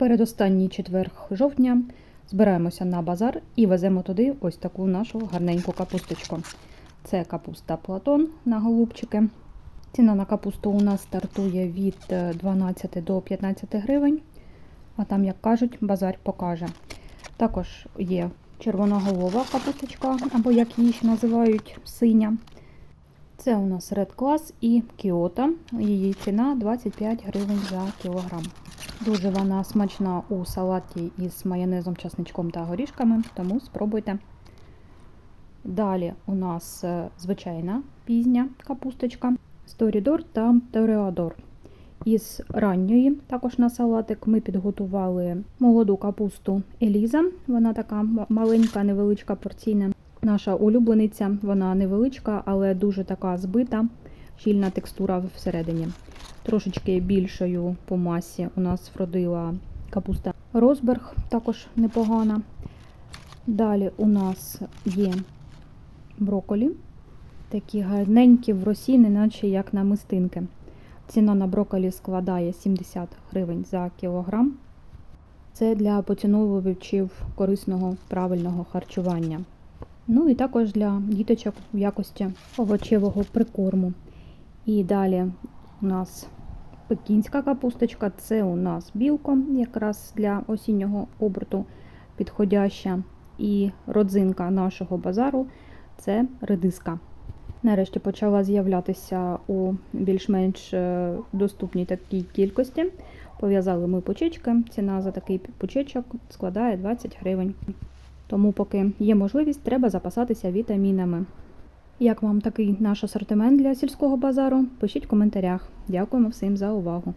Передостанній четверг жовтня збираємося на базар і веземо туди ось таку нашу гарненьку капусточку. Це капуста Платон на голубчики. Ціна на капусту у нас стартує від е, 12 до 15 гривень, а там, як кажуть, базар покаже. Також є червоноголова капусточка, або як її ще називають синя. Це у нас Red Class і Kyoto. Її ціна 25 гривень за кілограм. Дуже вона смачна у салаті із майонезом, часничком та горішками, тому спробуйте. Далі у нас е, звичайна пізня капусточка, Сторідор та Тореадор. Із ранньої, також на салатик, ми підготували молоду капусту Еліза. Вона така маленька, невеличка порційна. Наша улюблениця, вона невеличка, але дуже така збита, щільна текстура всередині. Трошечки більшою по масі у нас вродила капуста Розберг, також непогана. Далі у нас є броколі, такі гарненькі в росі, неначе як намистинки. Ціна на броколі складає 70 гривень за кілограм. Це для поціновувачів корисного правильного харчування. Ну і також для діточок в якості овочевого прикорму. І далі у нас пекінська капусточка, це у нас білко, якраз для осіннього оберту підходяща. І родзинка нашого базару це редиска. Нарешті почала з'являтися у більш-менш е, доступній такій кількості. Пов'язали ми пучечки. Ціна за такий пучечок складає 20 гривень. Тому, поки є можливість, треба запасатися вітамінами. Як вам такий наш асортимент для сільського базару? Пишіть в коментарях. Дякуємо всім за увагу.